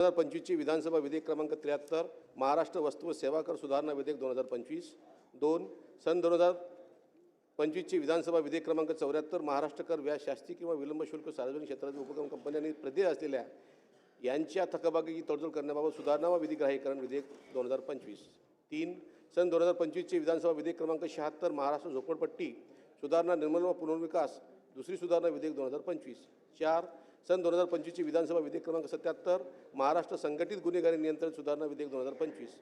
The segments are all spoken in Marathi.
हजार पंचवीसची विधानसभा विधेयक क्रमांक त्र्याहत्तर महाराष्ट्र वस्तू व सेवा कर सुधारणा विधेयक दोन हजार पंचवीस. दोन सन दोन हजार पंचवीसची विधानसभा विधेयक क्रमांक चौऱ्याहत्तर महाराष्ट्र कर व्याज शास्ती किंवा विलंब शुल्क सार्वजनिक क्षेत्रातील उपक्रम कंपन्यांनी प्रदेश असलेल्या यांच्या थकबाकी तडजोड करण्याबाबत सुधारणा व विधिग्राहीकरण विधेयक दोन हजार पंचवीस. तीन सन दोन हजार पंचवीसचे विधानसभा विधेयक क्रमांक शहात्तर महाराष्ट्र झोपडपट्टी सुधारणा निर्मल व पुनर्विकास दुसरी सुधारणा विधेयक दोन हजार पंचवीस. चार सन दोन हजार पंचवीसची विधानसभा विधेयक क्रमांक सत्याहत्तर महाराष्ट्र संघटित गुन्हेगारी नियंत्रण सुधारणा विधेयक दोन हजार पंचवीस.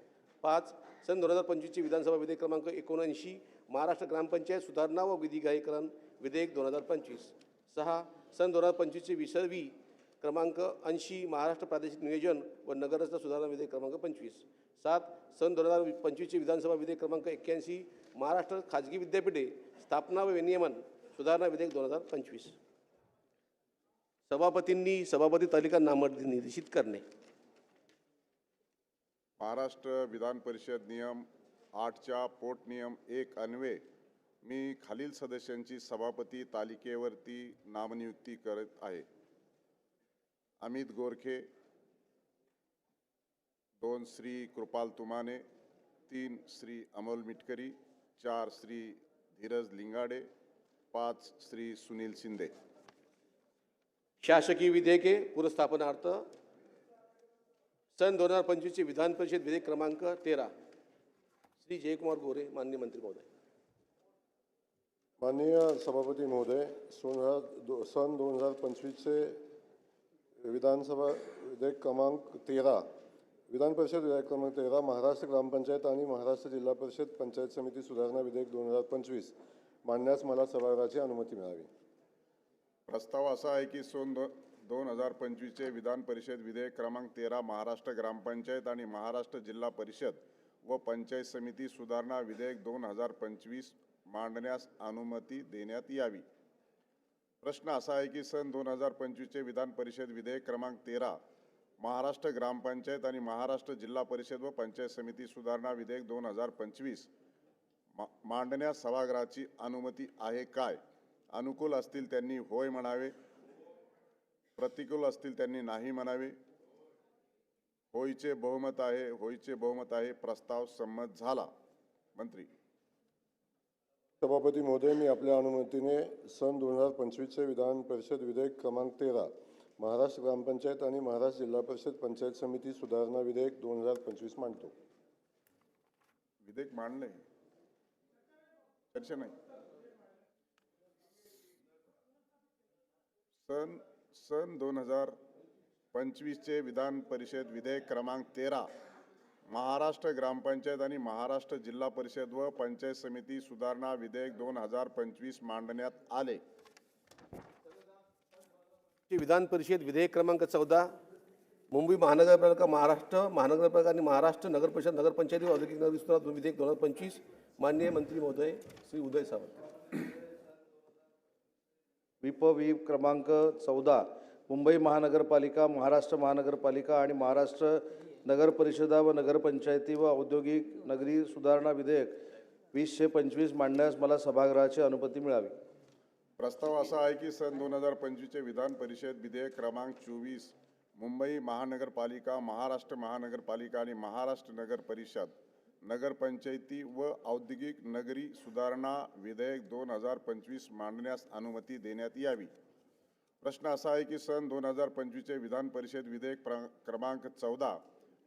पाच सन दोन हजार पंचवीसची विधानसभा विधेयक क्रमांक एकोणऐंशी महाराष्ट्र ग्रामपंचायत सुधारणा व विधिग्राहीकरण विधेयक दोन हजार पंचवीस. सहा सन दोन हजार पंचवीसची विसर्वी क्रमांक ऐंशी महाराष्ट्र प्रादेशिक नियोजन व नगररचना सुधारणा विधेयक क्रमांक पंचवीस. सात सन दोन हजार पंचवीसची विधानसभा विधेयक क्रमांक एक्क्याऐंशी महाराष्ट्र खाजगी विद्यापीठे स्थापना व विनियमन सुधारणा विधेयक दोन हजार पंचवीस. सभापतींनी सभापती तालिका नामनिर्देशित करणे. महाराष्ट्र विधान परिषद नियम आठच्या पोट नियम एक अन्वे मी खालील सदस्यांची सभापती तालिकेवरती नामनियुक्ती करत आहे. अमित गोरखे दोन श्री कृपाल तुमाने तीन श्री अमोल मिटकरी चार श्री धीरज लिंगाडे पाच श्री सुनील शिंदे. शासकीय विधेयके पुरस्थापनार्थ सन दोन हजार पंचवीसचे विधान परिषद विधेयक क्रमांक तेरा. श्री जयकुमार गोरे माननीय मंत्री महोदय. माननीय सभापती महोदय सोन हजार दो सन दोन हजार पंचवीसचे विधानसभा विधेयक क्रमांक तेरा. विधान परिषद विधेयक क्रमांक तेरा महाराष्ट्र ग्रामपंचायत आणि महाराष्ट्र जिल्हा परिषद पंचायत समिती सुधारणा विधेयक दोन हजार पंचवीस मांडण्यास मला सभागृहाची अनुमती मिळावी. प्रस्ताव असा आहे की सन दो दोन हजार पंचवीसचे विधान परिषद विधेयक क्रमांक तेरा महाराष्ट्र ग्रामपंचायत आणि महाराष्ट्र जिल्हा परिषद व पंचायत समिती सुधारणा विधेयक दोन हजार पंचवीस मांडण्यास अनुमती देण्यात यावी. प्रश्न असा आहे की सन दोन हजार पंचवीसचे विधान परिषद विधेयक क्रमांक तेरा महाराष्ट्र ग्रामपंचायत आणि महाराष्ट्र जिल्हा परिषद व पंचायत समिती सुधारणा विधेयक दोन हजार पंचवीस मा मांडण्यास सभागृहाची अनुमती आहे काय? अनुकूल असतील त्यांनी होय म्हणावे. प्रतिकूल असतील त्यांनी नाही म्हणावे. होईचे बहुमत आहे होईचे बहुमत आहे प्रस्ताव संमत झाला. मंत्री. सभापती महोदय मी आपल्या अनुमतीने सन दोन हजार पंचवीसचे विधान परिषद विधेयक क्रमांक तेरा महाराष्ट्र ग्रामपंचायत आणि महाराष्ट्र जिल्हा परिषद पंचायत समिती सुधारणा विधेयक दोन हजार पंचवीस मांडतो. विधेयक मांडले चर्चा नाही. सन सन दोन हजार पंचवीसचे विधान परिषद विधेयक क्रमांक तेरा महाराष्ट्र ग्रामपंचायत आणि महाराष्ट्र जिल्हा परिषद व पंचायत समिती सुधारणा विधेयक दोन हजार पंचवीस मांडण्यात आले. विधान परिषद विधेयक क्रमांक चौदा मुंबई महानगरपालिका महाराष्ट्र महानगरपालिका आणि महाराष्ट्र नगर परिषद नगरपंचायती औद्योगिक नगर विधेयक दोन हजार पंचवीस माननीय मंत्री महोदय श्री उदय सावंत. विप वी क्रमांक चौदा मुंबई महानगरपालिका महाराष्ट्र महानगरपालिका आणि महाराष्ट्र नगर परिषदा व नगरपंचायती व औद्योगिक नगरी सुधारणा विधेयक वीसशे पंचवीस मांडण्यास मला सभागृहाची अनुमती मिळावी. प्रस्ताव असा आहे की सन दोन हजार पंचवीसचे विधान परिषद विधेयक क्रमांक चोवीस मुंबई महानगरपालिका महाराष्ट्र महानगरपालिका आणि महाराष्ट्र नगर परिषद नगरपंचायती व औद्योगिक नगरी सुधारणा विधेयक दोन हजार पंचवीस मांडण्यास अनुमती देण्यात यावी. प्रश्न असा आहे की सन दोन हजार पंचवीसचे विधान परिषद विधेयक प्र क्रमांक चौदा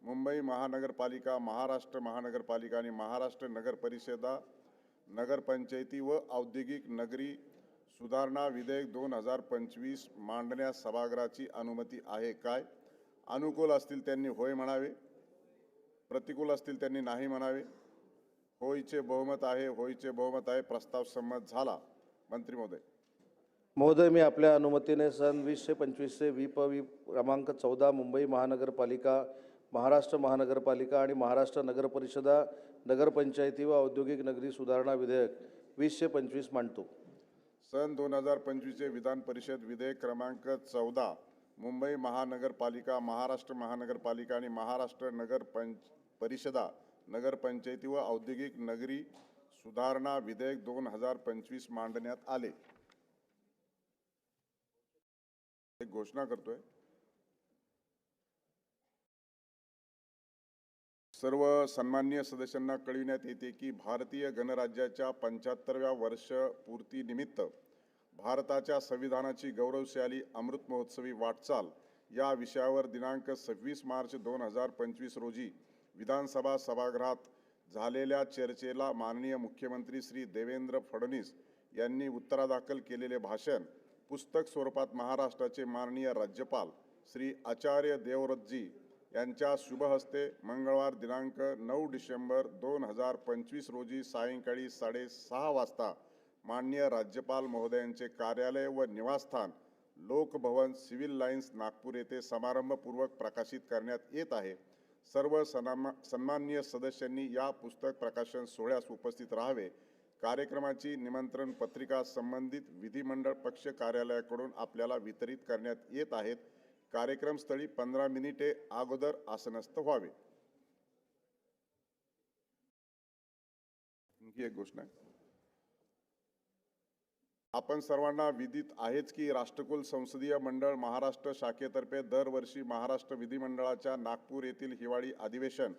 मुंबई महानगरपालिका महाराष्ट्र महानगरपालिका आणि महाराष्ट्र नगर परिषदा नगरपंचायती व औद्योगिक नगरी सुधारणा विधेयक दोन हजार पंचवीस मांडण्यास सभागृहाची अनुमती आहे काय? अनुकूल असतील त्यांनी होय म्हणावे. प्रतिकूल असतील त्यांनी नाही म्हणावे. होईचे बहुमत आहे होईचे बहुमत आहे प्रस्ताव संमत झाला. मंत्री महोदय. महोदय मी आपल्या अनुमतीने सन वीसशे पंचवीसचे विप वी क्रमांक चौदा मुंबई महानगरपालिका महाराष्ट्र महानगरपालिका आणि महाराष्ट्र नगर परिषदा नगरपंचायती व औद्योगिक नगरी सुधारणा विधेयक वीसशे पंचवीस मांडतो. सन दोन हजार पंचवीसचे विधान परिषद विधेयक क्रमांक चौदा मुंबई महानगरपालिका महाराष्ट्र महानगरपालिका आणि महाराष्ट्र नगर पंच परिषदा नगरपंचायती व औद्योगिक नगरी सुधारणा विधेयक दोन हजार पंचवीस मांडण्यात आले. एक घोषणा करतोय. सर्व सन्मान्य सदस्यांना कळविण्यात येते की भारतीय गणराज्याच्या पंच्याहत्तरव्या वर्ष पूर्तीनिमित्त भारताच्या संविधानाची गौरवशाली अमृत महोत्सवी वाटचाल या विषयावर दिनांक सव्वीस मार्च दोन हजार पंचवीस रोजी विधानसभा सभागृहात झालेल्या चर्चेला माननीय मुख्यमंत्री श्री देवेंद्र फडणवीस यांनी उत्तरादाखल केलेले भाषण पुस्तक स्वरूपात महाराष्ट्राचे माननीय राज्यपाल श्री आचार्य देवव्रतजी यांच्या शुभहस्ते मंगळवार दिनांक नऊ डिसेंबर दोन हजार पंचवीस रोजी सायंकाळी साडेसहा वाजता माननीय राज्यपाल महोदयांचे कार्यालय व निवासस्थान लोकभवन सिव्हिल लाईन्स नागपूर येथे समारंभपूर्वक प्रकाशित करण्यात येत आहे. सर्व सन्मा सन्माननीय सदस्यांनी या पुस्तक प्रकाशन सोहळ्यास उपस्थित राहावे. कार्यक्रमाची निमंत्रण पत्रिका संबंधित विधिमंडळ पक्ष कार्यालयाकडून आपल्याला वितरित करण्यात येत आहेत. कार्यक्रमस्थळी पंधरा मिनिटे अगोदर आसनस्थ व्हावे. आणखी एक घोषणा. आपण सर्वांना विदित आहेच की राष्ट्रकुल संसदीय मंडळ महाराष्ट्र शाखेतर्फे दरवर्षी महाराष्ट्र विधिमंडळाच्या नागपूर येथील हिवाळी अधिवेशन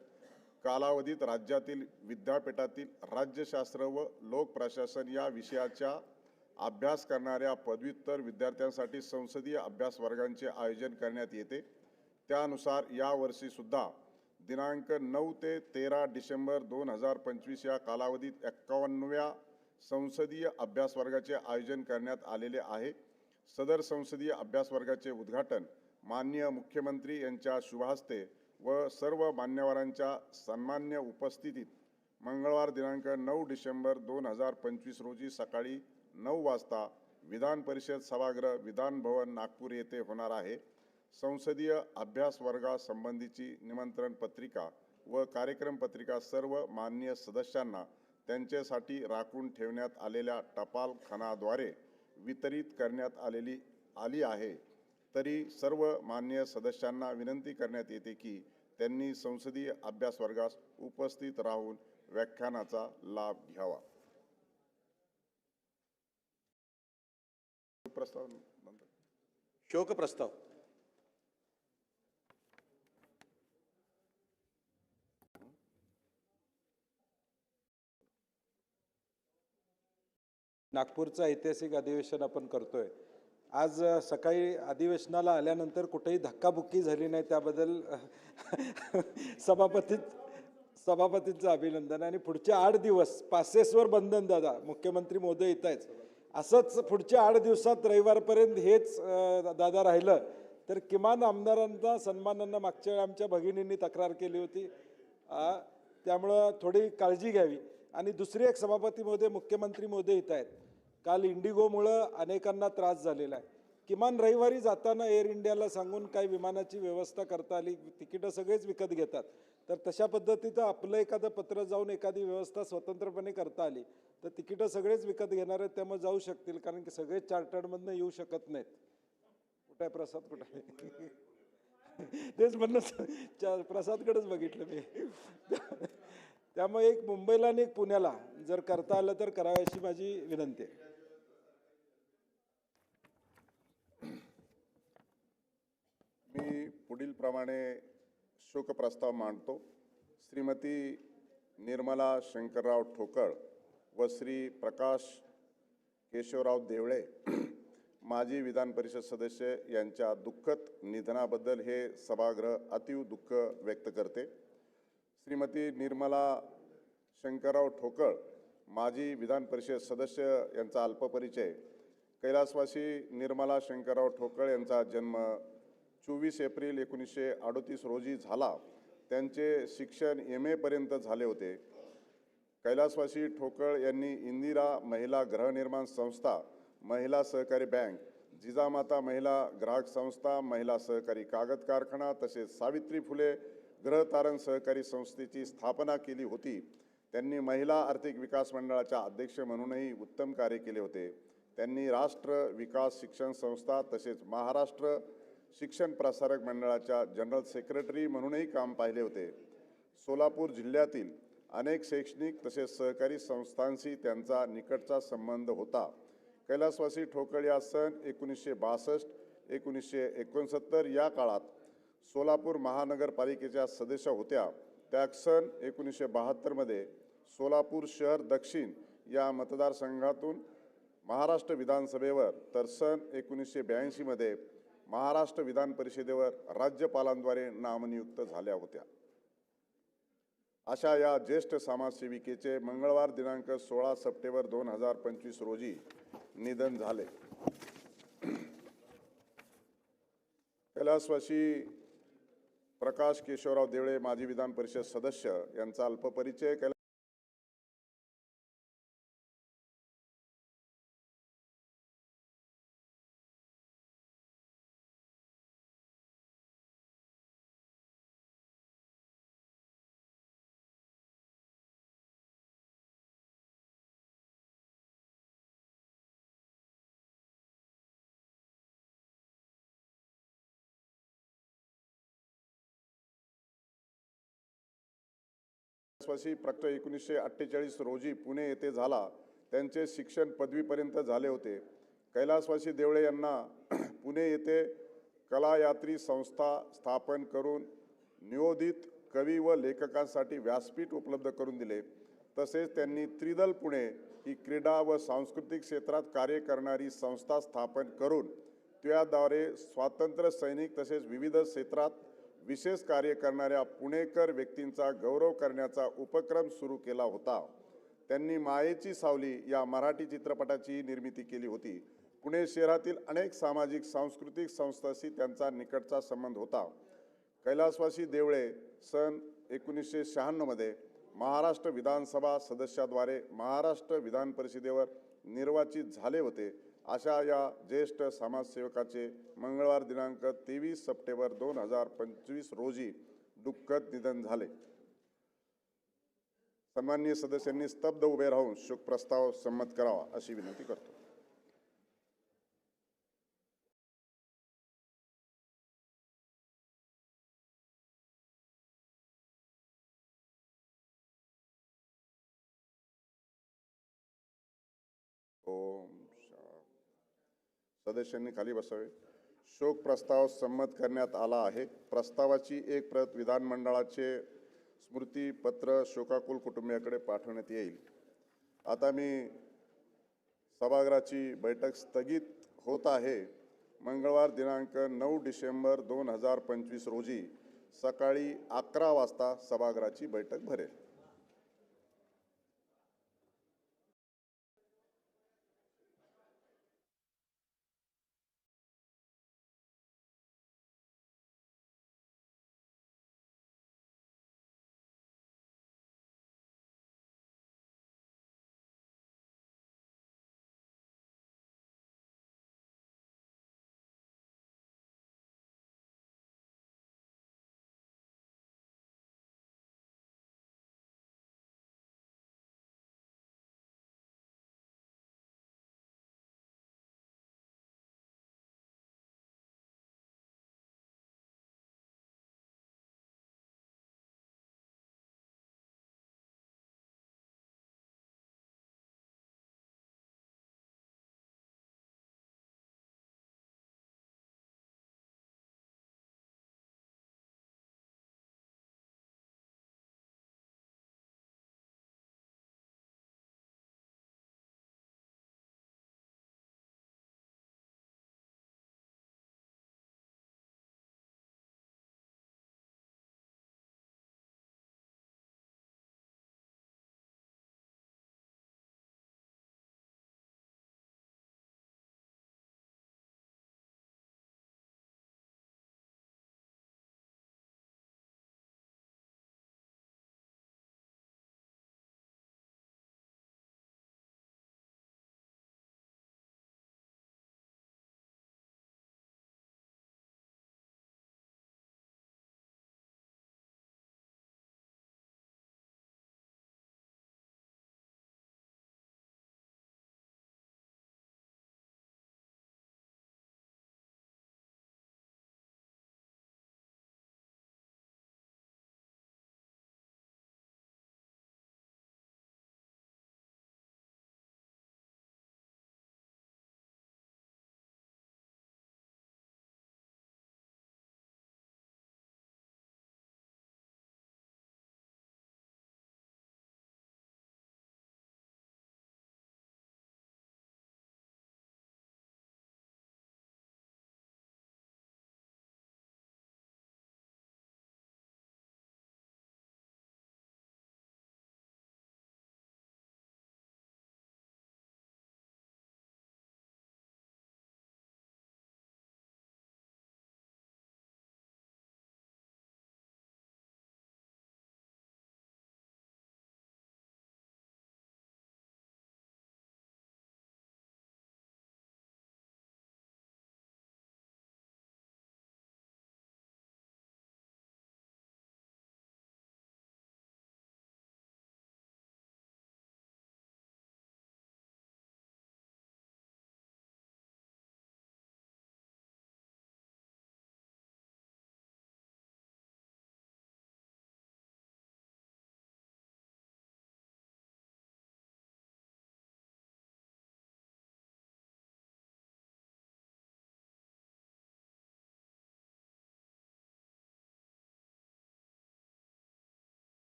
कालावधीत राज्यातील विद्यापीठातील राज्यशास्त्र व लोकप्रशासन या विषयाच्या अभ्यास करणाऱ्या पदव्युत्तर विद्यार्थ्यांसाठी संसदीय अभ्यास वर्गांचे आयोजन करण्यात येते. त्यानुसार यावर्षीसुद्धा दिनांक नऊ ते तेरा डिसेंबर दोन हजार पंचवीस या कालावधीत एक्कावन्नव्या संसदीय अभ्यास वर्गाचे आयोजन करण्यात आलेले आहे. सदर संसदीय अभ्यास वर्गाचे उद्घाटन माननीय मुख्यमंत्री यांच्या शुभहस्ते व सर्व मान्यवरांच्या सन्मान्य उपस्थितीत मंगळवार दिनांक नऊ डिसेंबर दोन हजार पंचवीस रोजी सकाळी नऊ वाजता विधान परिषद सभागृह विधान भवन नागपूर येथे होणार आहे. संसदीय अभ्यास वर्गासंबंधीची निमंत्रण पत्रिका व कार्यक्रम पत्रिका सर्व माननीय सदस्यांना त्यांच्यासाठी राखून ठेवण्यात आलेल्या टपालखानाद्वारे वितरित करण्यात आलेली आली आहे. तरी सर्व मान्य सदस्यांना विनंती करण्यात येते की त्यांनी संसदीय अभ्यास वर्गास उपस्थित राहून व्याख्यानाचा लाभ घ्यावा. प्रस्ताव शोक प्रस्ताव नागपूरचं ऐतिहासिक अधिवेशन आपण करतोय. आज सकाळी अधिवेशनाला आल्यानंतर कुठेही धक्काबुक्की झाली नाही त्याबद्दल सभापतीत सभापतींचं अभिनंदन. आणि पुढचे आठ दिवस पासेसवर बंधन दादा मुख्यमंत्री मोदी येत आहेत. असंच पुढच्या आठ दिवसात रविवारपर्यंत हेच दादा राहिलं. तर किमान आमदारांचा सन्मानांना मागच्या वेळी आमच्या भगिनींनी तक्रार केली होती. त्यामुळं थोडी काळजी घ्यावी. आणि दुसरी एक सभापती मोदय मुख्यमंत्री मोदी येत आहेत. काल इंडिगोमुळं अनेकांना त्रास झालेला आहे. किमान रविवारी जाताना एअर इंडियाला सांगून काही विमानाची व्यवस्था करता आली तिकीटं सगळेच विकत घेतात. तर तशा पद्धतीचं आपलं एखादं पत्र जाऊन एखादी व्यवस्था स्वतंत्रपणे करता आली तर तिकीटं सगळेच विकत घेणार आहेत त्यामुळे जाऊ शकतील कारण की सगळेच चार्टर्डमधनं येऊ शकत नाहीत. कुठं आहे प्रसाद? कुठं आहे? तेच म्हणलं प्रसादकडेच बघितलं मी. त्यामुळे एक मुंबईला आणि एक पुण्याला जर करता आलं तर करावी अशी माझी विनंती आहे. मी पुढील प्रमाणे शोकप्रस्ताव मांडतो. श्रीमती निर्मला शंकरराव ठोकळ व श्री प्रकाश केशवराव देवळे माजी विधान परिषद सदस्य यांच्या दुःखद निधनाबद्दल हे सभागृह अतीव दुःख व्यक्त करते. श्रीमती निर्मला शंकरराव ठोकळ माजी विधान परिषद सदस्य यांचा अल्पपरिचय कैलासवासी निर्मला शंकरराव ठोकळ यांचा जन्म चोवीस एप्रिल एकोणीसशे अडोतीस रोजी झाला. त्यांचे शिक्षण एम एपर्यंत झाले होते. कैलासवासी ठोकळ यांनी इंदिरा महिला गृहनिर्माण संस्था महिला सहकारी बँक जिजामाता महिला ग्राहक संस्था महिला सहकारी कागद कारखाना तसेच सावित्री फुले ग्रहतारण सहकारी संस्थेची स्थापना केली होती. त्यांनी महिला आर्थिक विकास मंडळाच्या अध्यक्ष म्हणूनही उत्तम कार्य केले होते. त्यांनी राष्ट्र विकास शिक्षण संस्था तसेच महाराष्ट्र शिक्षण प्रसारक मंडळाच्या जनरल सेक्रेटरी म्हणूनही काम पाहिले होते. सोलापूर जिल्ह्यातील अनेक शैक्षणिक तसेच सहकारी संस्थांशी त्यांचा निकटचा संबंध होता. कैलासवासी ठोकळ या सन एकोणीसशे बासष्ट एकोणीसशे एकोणसत्तर या काळात सोलापूर महानगरपालिकेच्या सदस्य होत्या. त्या सन एकोणीसशे बहात्तरमध्ये सोलापूर शहर दक्षिण या मतदारसंघातून महाराष्ट्र विधानसभेवर तर सन एकोणीसशे ब्याऐंशीमध्ये महाराष्ट्र विधान परिषदेवर राज्यपालांद्वारे नामनियुक्त झाल्या होत्या. अशा या ज्येष्ठ समाजसेविकेचे मंगळवार दिनांक सोळा सप्टेंबर दोन हजार पंचवीस रोजी निधन झाले. कैलासवासी प्रकाश केशवराव देवळे माजी विधान परिषद सदस्य यांचा अल्पपरिचय केला. कैलासवासी प्रक्त एकोणीसशे अठ्ठेचाळीस रोजी पुणे येथे झाला. त्यांचे शिक्षण पदवीपर्यंत झाले होते. कैलासवासी देवळे यांना पुणे येथे कलायात्री संस्था स्थापन करून नियोजित कवी व लेखकांसाठी व्यासपीठ उपलब्ध करून दिले. तसेच त्यांनी त्रिदल पुणे ही क्रीडा व सांस्कृतिक क्षेत्रात कार्य करणारी संस्था स्थापन करून त्याद्वारे स्वातंत्र्य सैनिक तसेच विविध क्षेत्रात विशेष कार्य करणाऱ्या पुणेकर व्यक्तींचा गौरव करण्याचा उपक्रम सुरू केला होता. त्यांनी मायेची सावली या मराठी चित्रपटाची निर्मिती केली होती. पुणे शहरातील अनेक सामाजिक सांस्कृतिक संस्थांशी त्यांचा निकटचा संबंध होता. कैलासवासी देवळे सन एकोणीसशे शहाण्णवमध्ये महाराष्ट्र विधानसभा सदस्याद्वारे महाराष्ट्र विधान परिषदेवर निर्वाचित झाले होते. अशा या ज्येष्ठ समाजसेवकाचे मंगळवार दिनांक तेवीस सप्टेंबर दोन हजार पंचवीस रोजी दुःखद निधन झाले. सन्माननीय सदस्यांनी स्तब्ध उभे राहून शोकप्रस्ताव संमत करावा अशी विनंती करतो. सदस्यांनी खाली बसावे. शोक प्रस्ताव संमत करण्यात आला आहे. प्रस्तावाची एक प्रत विधानमंडळाचे स्मृतीपत्र शोकाकुल कुटुंबियाकडे पाठवण्यात येईल. आता मी सभागृहाची बैठक स्थगित होत आहे. मंगळवार दिनांक नऊ डिसेंबर दोन हजार पंचवीस रोजी सकाळी अकरा वाजता सभागृहाची बैठक भरेल.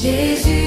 Jésus.